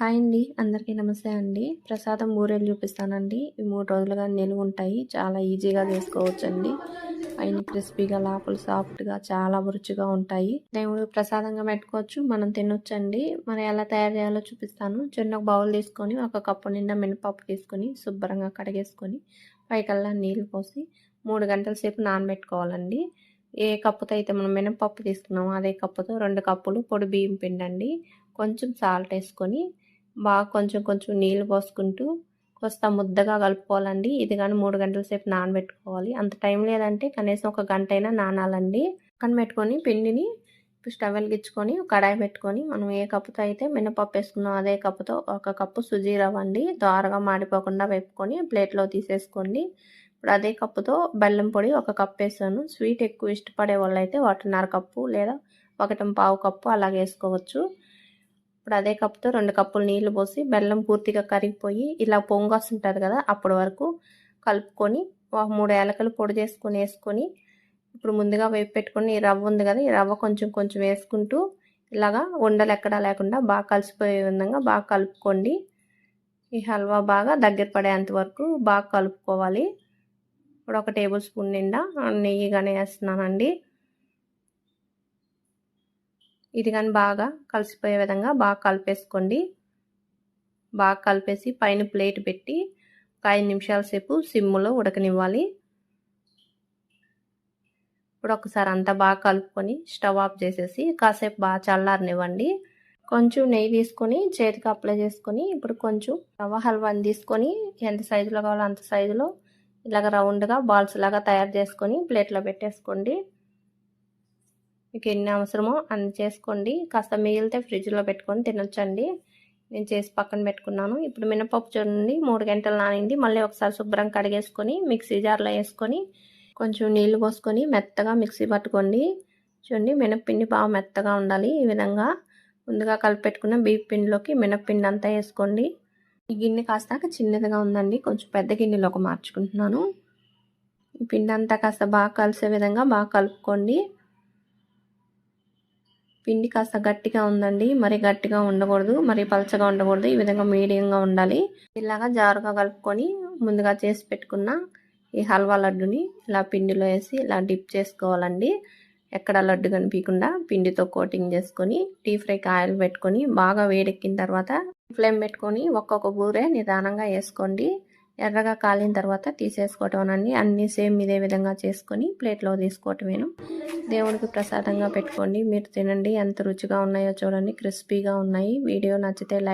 Hi అండి. అందరికీ నమస్తే అండి. ప్రసాదం బూరెలు చూపిస్తానండి. ఈ మూడు రోజులుగా నిలువ ఉంటాయి. చాలా ఈజీగా చేసుకోవచ్చండి. పైన క్రిస్పీగా లోపల సాఫ్ట్గా చాలా రుచిగా ఉంటాయి. దేవుడు ప్రసాదంగా పెట్టుకోవచ్చు. మనం తినొచ్చండి. మరి ఎలా తయారు చేయాలో చూపిస్తాను. చిన్న బౌల్ తీసుకొని ఒక కప్పు నిండా మినపప్పు తీసుకొని శుభ్రంగా కడిగేసుకొని పైకల్లా నీళ్ళు పోసి మూడు గంటల సేపు నానబెట్టుకోవాలండి. ఏ కప్పుతో అయితే మనం మినపప్పు తీసుకున్నామో అదే కప్పుతో రెండు కప్పులు పొడి బియ్యం పిండండి. కొంచెం సాల్ట్ వేసుకొని బాగా కొంచెం కొంచెం నీళ్ళు పోసుకుంటూ కొస్త ముద్దగా కలుపుకోవాలండి. ఇది కానీ మూడు గంటల సేపు నానబెట్టుకోవాలి. అంత టైం లేదంటే కనీసం ఒక గంట అయినా నానాలండి. పక్కన పెట్టుకొని పిండిని స్టవ్ వెలిగించుకొని కడాయి పెట్టుకొని మనం ఏ కప్పుతో అయితే మినపప్పు వేసుకున్నాం అదే కప్పుతో ఒక కప్పు సుజీ రవ్వండి అండి. మాడిపోకుండా వేపుకొని ప్లేట్లో తీసేసుకోండి. ఇప్పుడు అదే కప్పుతో బెల్లం పొడి ఒక కప్ వేసాను. స్వీట్ ఎక్కువ ఇష్టపడే వాళ్ళు అయితే ఒకటిన్నర కప్పు లేదా ఒకటి పావు కప్పు అలాగే వేసుకోవచ్చు. ఇప్పుడు అదే కప్పుతో రెండు కప్పులు నీళ్ళు పోసి బెల్లం పూర్తిగా కరిగిపోయి ఇలా పొంగొస్తుంటుంది కదా అప్పటి వరకు కలుపుకొని ఒక మూడు ఏలకలు పొడి చేసుకొని వేసుకొని ఇప్పుడు ముందుగా వేపు పెట్టుకొని ఈ రవ్వ ఉంది కదా ఈ రవ్వ కొంచెం కొంచెం వేసుకుంటూ ఇలాగా ఉండలు ఎక్కడా లేకుండా బాగా కలిసిపోయే విధంగా బాగా కలుపుకోండి. ఈ హల్వా బాగా దగ్గర పడేంత వరకు బాగా కలుపుకోవాలి. ఇప్పుడు ఒక టేబుల్ స్పూన్ నిండా నెయ్యి కానీ వేస్తున్నానండి. ఇది కానీ బాగా కలిసిపోయే విధంగా బాగా కలిపేసుకోండి. బాగా కలిపేసి పైన ప్లేట్ పెట్టి ఒక ఐదు నిమిషాల సేపు సిమ్లో ఉడకనివ్వాలి. ఇప్పుడు ఒకసారి అంతా బాగా కలుపుకొని స్టవ్ ఆఫ్ చేసేసి కాసేపు బాగా చల్లారనివ్వండి. కొంచెం నెయ్యి తీసుకొని చేతికి అప్లై చేసుకొని ఇప్పుడు కొంచెం రవ్వ హల్వాని తీసుకొని ఎంత సైజులో కావాలో అంత సైజులో ఇలాగ రౌండ్గా బాల్స్ లాగా తయారు చేసుకొని ప్లేట్లో పెట్టేసుకోండి. మీకు ఎన్ని అవసరమో అన్ని చేసుకోండి. కాస్త మిగిలితే ఫ్రిడ్జ్లో పెట్టుకొని తినొచ్చండి. నేను చేసి పక్కన పెట్టుకున్నాను. ఇప్పుడు మినపప్పు చూడండి మూడు గంటలు నానింది. మళ్ళీ ఒకసారి శుభ్రం కడిగేసుకొని మిక్సీ జార్లో వేసుకొని కొంచెం నీళ్ళు పోసుకొని మెత్తగా మిక్సీ పట్టుకోండి. చూడండి మినప్పిండి బాగా మెత్తగా ఉండాలి ఈ విధంగా. ముందుగా కలిపెట్టుకున్న బీఫ్ పిండిలోకి మినప్పిండి అంతా వేసుకోండి. ఈ గిన్నె కాస్త చిన్నదిగా ఉందండి. కొంచెం పెద్ద గిన్నెలోకి మార్చుకుంటున్నాను. ఈ పిండి అంతా కాస్త బాగా కలిసే విధంగా బాగా కలుపుకోండి. పిండి కాస్త గట్టిగా ఉందండి. మరి గట్టిగా ఉండకూడదు. మరి పలచగా ఉండకూడదు. ఈ విధంగా మీడియంగా ఉండాలి. ఇలాగా జారుగా కలుపుకొని ముందుగా చేసి పెట్టుకున్న ఈ హల్వా లడ్డుని ఇలా పిండిలో వేసి ఇలా డిప్ చేసుకోవాలండి. ఎక్కడ లడ్డు కనిపించకుండా పిండితో కోటింగ్ చేసుకొని డీప్ ఫ్రైకి ఆయిల్ పెట్టుకొని బాగా వేడెక్కిన తర్వాత ఫ్లేమ్ పెట్టుకొని ఒక్కొక్క బూరే నిదానంగా వేసుకోండి. ఎర్రగా కాలిన తర్వాత తీసేసుకోవటం అండి అన్నీ సేమ్ ఇదే విధంగా చేసుకొని ప్లేట్లో తీసుకోవటమేను. దేవుడికి ప్రసాదంగా పెట్టుకోండి. మీరు తినండి. ఎంత రుచిగా ఉన్నాయో చూడండి. క్రిస్పీగా ఉన్నాయి. వీడియో నచ్చితే లైక్